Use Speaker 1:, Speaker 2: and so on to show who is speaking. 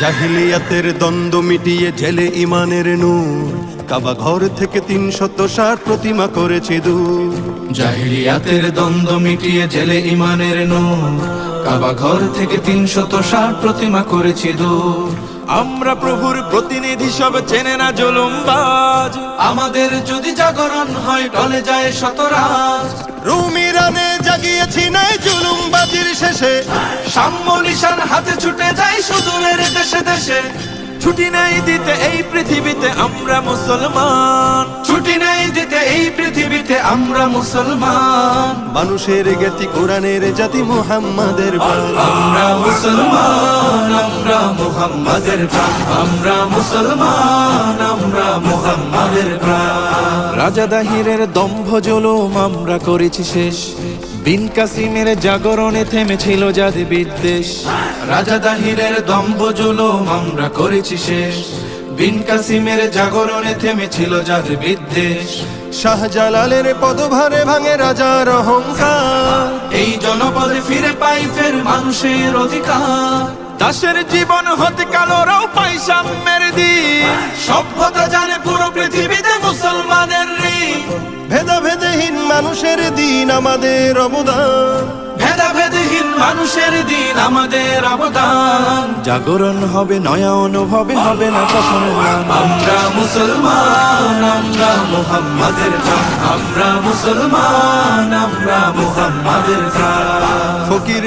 Speaker 1: জাহিলিয়াতের দ্বন্দ্ব মিটিয়ে জেলে ইমানের নূর। কাবা ঘর থেকে তিনশত ষাট প্রতিমা করেছে দূর।
Speaker 2: জাহিলিয়াতের দ্বন্দ্ব মিটিয়ে জেলে ইমানের নূর। কাবা ঘর থেকে তিনশত ষাট প্রতিমা করেছি দূর।
Speaker 3: আমরা প্রভুর প্রতিনিধি সব চেনে না জুলুমবাজ।
Speaker 2: আমাদের যদি জাগরণ হয় টলে যায় শতরাজ।
Speaker 1: রুমি শেষে
Speaker 2: সাম্য নিশান হাতে ছুটে যায় সুদূরের দেশে দেশে।
Speaker 3: ছুটি নাই দিতে এই পৃথিবীতে আমরা মুসলমান।
Speaker 2: ছুটি নাই দিতে এই পৃথিবীতে আমরা মুসলমান।
Speaker 1: মানুষের জ্ঞাতি কোরআনের জাতি মুহাম্মাদের
Speaker 2: আমরা মুসলমান আমরা মুহাম্মাদের আমরা মুসলমান আমরা মুহাম্মাদের প্রাণ।
Speaker 3: রাজা দাহিরের দম্ভ জুলুম আমরা করেছি শেষ। বিন কাসিমের জাগরণে থেমেছিল জাতি বিদ্বেষ।
Speaker 2: রাজা দাহিরের দম্ভ জুলুম আমরা করেছি শেষ। বিন কাসিমের জাগরণে থেমেছিল যার বিদ্বেষ।
Speaker 1: শাহজালালের পদভারে ভাঙে রাজার অহংকার।
Speaker 2: এই জনপদে ফিরে পাই ফের মানুষের অধিকার।
Speaker 3: দাসের জীবন হতে কালোরাও পাই সাম্যের দিন
Speaker 2: সভ্যতা জানে পুরো পৃথিবীতে মুসলমানের
Speaker 1: মানুষের দিন আমাদের অবদান।
Speaker 2: ভেদাভেদহীন মানুষের দিন আমাদের অবদান।
Speaker 3: জাগরণ হবে নয়া অনুভবে হবে না কখনো
Speaker 2: আমরা মুসলমান আমরা মোহাম্মদের আমরা মুসলমান আমরা মোহাম্মদের
Speaker 1: ফকির